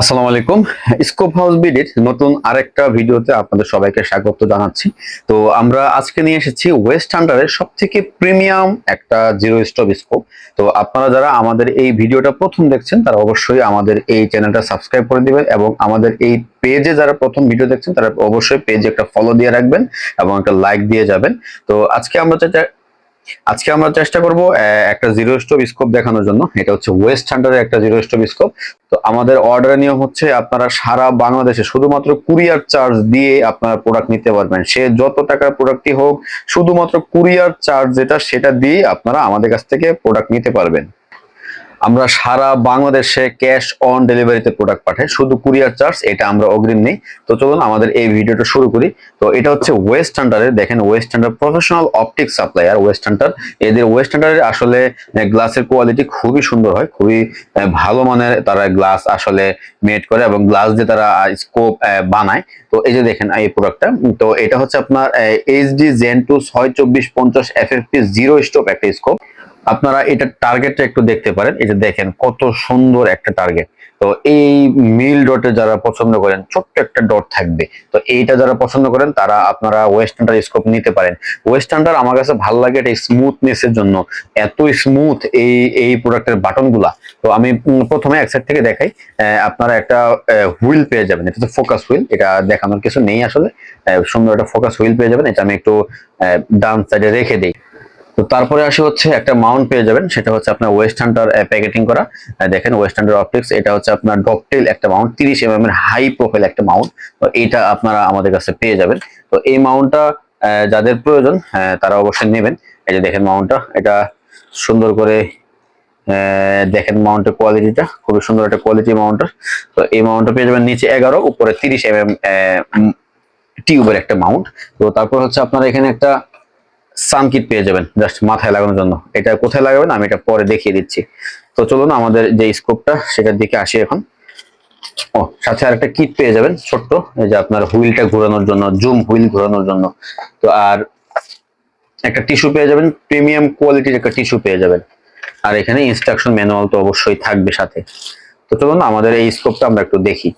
আসসালামু আলাইকুম। Scope house বিডির নতুন আরেকটা ভিডিওতে আপনাদের সবাইকে স্বাগত জানাচ্ছি। তো আমরা আজকে নিয়ে এসেছি ওয়েস্ট হান্ডারের সব থেকে প্রিমিয়াম একটা জিরো স্টপ স্কোপ তো আপনারা যারা আমাদের এই ভিডিওটা প্রথম দেখছেন, তারা অবশ্যই আমাদের এই চ্যানেলটা সাবস্ক্রাইব করে দিবেন এবং আমাদের এই পেজে যারা প্রথম ভিডিও দেখছেন, তারা অবশ্যই পেজে একটা ফলো দিয়ে রাখবেন এবং একটা লাইক দিয়ে যাবেন। তো আজকে আমরা যেটা আজকে আমরা চেষ্টা করব একটা জিরো স্টোভ স্কোপ দেখানোর জন্য। এটা হচ্ছে ওয়েস্ট হান্ডারের একটা জিরো স্টোভ স্কোপ তো আমাদের অর্ডারের নিয়ম হচ্ছে আপনারা সারা বাংলাদেশে শুধুমাত্র কুরিয়ার চার্জ দিয়ে আপনারা প্রোডাক্ট নিতে পারবেন। সে যত টাকার প্রোডাক্টই হোক, শুধুমাত্র কুরিয়ার চার্জ যেটা, সেটা দিয়ে আপনারা আমাদের কাছ থেকে প্রোডাক্ট নিতে পারবেন। আমরা সারা বাংলাদেশে ক্যাশ অন ডেলিভারিতে প্রোডাক্ট পাঠাই, শুধু কুরিয়ার চার্জ এটা আমরা অগ্রিম নেই। তো চলুন আমাদের এই ভিডিওটা শুরু করি। তো এটা হচ্ছে ওয়েস্ট হান্টারের দেখেন West Hunter professional optic supplier West Hunter এদের ওয়েস্ট হান্টারের আসলে গ্লাসের কোয়ালিটি খুবই সুন্দর হয়, খুবই ভালো মানের তারা গ্লাস আসলে মেড করে এবং গ্লাস দিয়ে তারা স্কোপ বানায়। তো এই যে দেখেন, এই প্রোডাক্টটা তো এটা হচ্ছে আপনার এইচডি জেন টু ছয়, চব্বিশ, পঞ্চাশ এফ জিরো স্টোপ একটা স্কোপ আপনারা এটা টার্গেটটা একটু দেখতে পারেন। এই যে দেখেন কত সুন্দর একটা টার্গেট তো এই মিল ডটে যারা পছন্দ করেন, ছোট্ট একটা ডট থাকবে। তো এইটা যারা পছন্দ করেন, তারা আপনারা ওয়েস্টার্নটার স্কোপ নিতে পারেন। ওয়েস্টার্নটার আমার কাছে ভালো লাগে এটা স্মুথনেস এর জন্য। এত স্মুথ এই এই প্রোডাক্টের বাটনগুলা। তো আমি প্রথমে এক সাইড থেকে দেখাই। আপনারা একটা হুইল পেয়ে যাবেন। এটা তো ফোকাস হুইল এটা দেখানোর কিছু নেই আসলে। সুন্দর একটা ফোকাস হুইল পেয়ে যাবেন। এটা আমি একটু ডান সাইডে রেখে দিই। তো তারপরে আসে হচ্ছে একটা মাউন্ট পেয়ে যাবেন, সেটা হচ্ছে আপনার ওয়েস্ট হান্টার প্যাকেটিং করা। দেখেন ওয়েস্ট হান্টার অপটিক্স এটা হচ্ছে আপনার ডপটেল একটা মাউন্ট তিরিশ এম এর হাই প্রোফাইল একটা মাউন্ট তো এইটা আপনারা আমাদের কাছে পেয়ে যাবেন। তো এই মাউন্টটা যাদের প্রয়োজন তারা অবশ্যই নেবেন। এই যে দেখেন মাউন্টটা এটা সুন্দর করে দেখেন মাউন্টের কোয়ালিটিটা খুবই সুন্দর একটা কোয়ালিটি মাউন্টার তো এই মাউন্টটা পেয়ে যাবেন নিচে এগারো, উপরে তিরিশ এম এম টিউবের একটা মাউন্ট তো তারপর হচ্ছে আপনারা এখানে একটা সান কিট পেয়ে যাবেন জাস্ট মাথায় লাগানোর জন্য। এটা কোথায় লাগাবেন আমি এটা পরে দেখিয়ে দিচ্ছি। তো চলুন আমাদের যে স্কোপটা সেটার দিকে আসি এখন। ও, সাথে আরেকটা কিট পেয়ে যাবেন, ছোট্ট। এই যে আপনার হুইলটা ঘোরানোর জন্য জুম হুইল ঘোরানোর জন্য। তো আর একটা টিস্যু পেয়ে যাবেন প্রিমিয়াম কোয়ালিটির একটা টিস্যু পেয়ে যাবেন। আর এখানে ইনস্ট্রাকশন ম্যানুয়াল তো অবশ্যই থাকবে সাথে। তো চলুন আমাদের এই স্কোপটা আমরা একটু দেখি।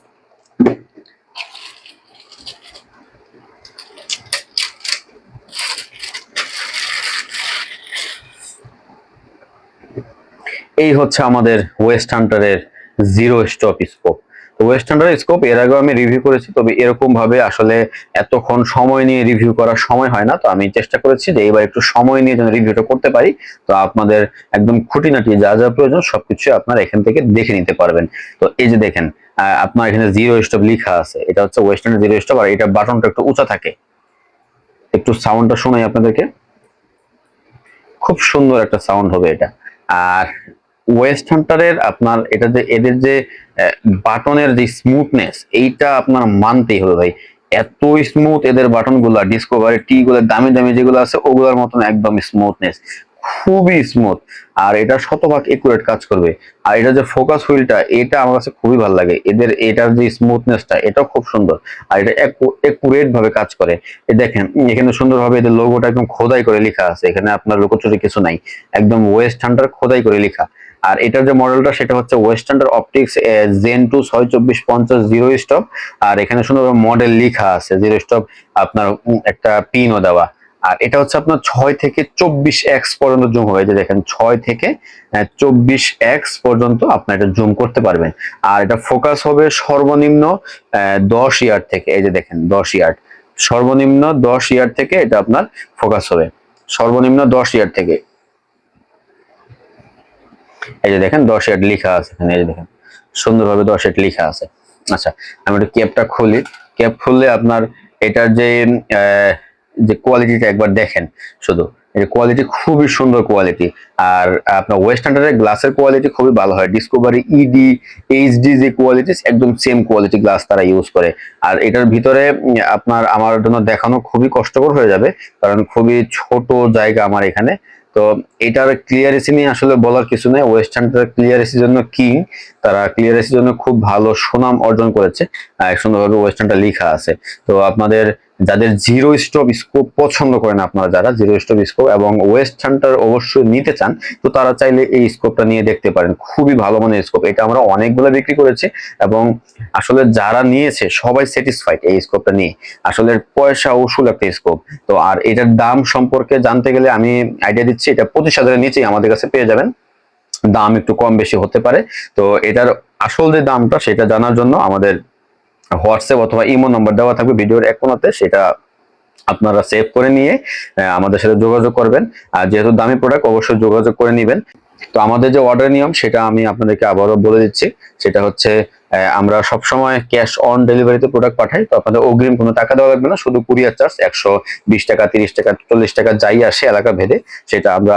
এই হচ্ছে আমাদের ওয়েস্ট হান্টারের জিরো স্টপ স্কোপ তো ওয়েস্ট হান্টারের স্কোপ এর আগেও আমি রিভিউ করেছি, তবে এরকম ভাবে আসলে এতক্ষণ সময় নিয়ে রিভিউ করার সময় হয় না। তো আমি চেষ্টা করেছি যে এবার একটু সময় নিয়ে যেন রিভিউটা করতে পারি। তো আপনাদের একদম খুঁটিনাটি যা যা প্রয়োজন সবকিছু আপনারা এখান থেকে দেখে নিতে পারবেন। তো এই যে দেখেন আপনার এখানে জিরো স্টপ লেখা আছে। এটা হচ্ছে ওয়েস্ট হান্টার জিরো স্টপ আর এটা বাটনটা একটু উঁচা থাকে। একটু সাউন্ডটা শোনাই আপনাদেরকে। খুব সুন্দর একটা সাউন্ড হবে এটা। আর ওয়েস্ট হান্টারের আপনার এটা যে এদের যে বাটনের যে স্মুথনেস এইটা আপনার মানতেই হবে ভাই। এত স্মুথ এদের বাটনগুলা ডিসকভারি টি গুলো দামি দামি যেগুলো আছে, ওগুলোর মতন একদম স্মুথনেস খুবই স্মুথ আর এটা শতভাগ একুরেট কাজ করবে। আর এটা যে ফোকাস হুইলটা এটা আমার কাছে খুবই ভালো লাগে। এদের, এটার যে স্মুথনেসটা এটাও খুব সুন্দর। আর এটা একুরেট ভাবে কাজ করে। এই দেখেন, এখানে সুন্দরভাবে এদের লোগোটা একদম খোদাই করে লেখা আছে। এখানে আপনার লোকোচুরি কিছু নাই। একদম ওয়েস্ট হান্টার খোদাই করে লেখা। আর এটার যে মডেলটা সেটা হচ্ছে ওয়েস্টার্ন অপটিক্স জেন টু ছয় চব্বিশ পঞ্চাশ জিরো স্টপ আর এখানে সুন্দর মডেল লিখা আছে জিরো স্টপ আপনার একটা পিনও দেওয়া। আর এটা হচ্ছে আপনার ছয় থেকে চব্বিশ এক্স পর্যন্ত জুম হবে। যে দেখেন, ছয় থেকে চব্বিশ এক্স পর্যন্ত আপনার এটা জুম করতে পারবেন। আর এটা ফোকাস হবে সর্বনিম্ন দশ ইয়ার থেকে। এই যে দেখেন, দশ ইয়ার। সর্বনিম্ন দশ ইয়ার থেকে এটা আপনার ফোকাস হবে। সর্বনিম্ন দশ ইয়ার থেকে। এই যে দেখেন, দশ ইয়ার্ড লেখা আছে এখানে, এই যে দেখেন, সুন্দরভাবে দশ ইয়ার্ড লেখা আছে। আচ্ছা আমি একটু ক্যাপটা খুলি। ক্যাপ খুললে আপনার এটার যে যে কোয়ালিটিটা একবার দেখেন শুধু। কোয়ালিটি খুবই সুন্দর কোয়ালিটি। আর আপনার ওয়েস্ট হান্ডারের গ্লাসের কোয়ালিটি খুবই ভালো হয়। ডিসকভারি ইডি এইচডি যে কোয়ালিটি একদম সেম কোয়ালিটি গ্লাস তারা ইউজ করে। আর এটার ভিতরে আপনার আমার জন্য দেখানো খুবই কষ্টকর হয়ে যাবে। কারণ খুবই ছোট জায়গা আমার এখানে। তো এটার ক্লিয়ারেসি নিয়ে আসলে বলার কিছু নেই। ওয়েস্টার্নটা ক্লিয়ার ক্লিয়ারেসির জন্য কিং? তারা ক্লিয়ারেন্সের জন্য খুব ভালো সুনাম অর্জন করেছে। সুন্দরভাবে ওয়েস্টার্নটা লেখা আছে। তো আপনাদের যাদের জিরো স্টপ স্কোপ পছন্দ করেন আপনারা যারা জিরো স্টপ স্কোপ এবং ওয়েস্টার্নটার অবশ্যই নিতে চান, তো তারা চাইলে এই স্কোপটা নিয়ে দেখতে পারেন। খুবই ভালো মানের স্কোপ এটা আমরা অনেকগুলো বিক্রি করেছি এবং আসলে যারা নিয়েছে সবাই স্যাটিসফাইড এই স্কোপটা নিয়ে। আসলে পয়সা উসুল একটা স্কোপ তো আর এটার দাম সম্পর্কে জানতে গেলে আমি আইডিয়া দিচ্ছি, এটা পঁচিশ হাজারের নিচেই আমাদের কাছে পেয়ে যাবেন। দাম একটু কম বেশি হতে পারে। তো এটার আসল যে দামটা সেটা জানার জন্য আমাদের হোয়াটসঅ্যাপ অথবা ইমো নম্বর দেওয়া থাকবে ভিডিওর এক কোনাতে সেটা আপনারা সেভ করে নিয়ে আমাদের সাথে যোগাযোগ করবেন। আর যেহেতু দামি প্রোডাক্ট অবশ্যই যোগাযোগ করে নেবেন। তো আমাদের যে অর্ডার নিয়ম, সেটা আমি আপনাদেরকে আবারও বলে দিচ্ছি। সেটা হচ্ছে আমরা সবসময় ক্যাশ অন ডেলিভারিতে প্রোডাক্ট পাঠাই, তো আপনাদের অগ্রিম কোনো টাকা দেওয়া লাগবে না, শুধু কুরিয়ার চার্জ একশো বিশ টাকা, তিরিশ টাকা, চল্লিশ টাকা যাই আসে এলাকা ভেদে, সেটা আমরা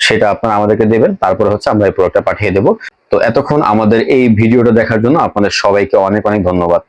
সেটা আপনারা আমাদেরকে দেবেন, তারপরে হচ্ছে আমরা এই প্রোডাক্টটা পাঠিয়ে দেবো। তো এতক্ষণ আমাদের এই ভিডিওটা দেখার জন্য আপনাদের সবাইকে অনেক অনেক ধন্যবাদ।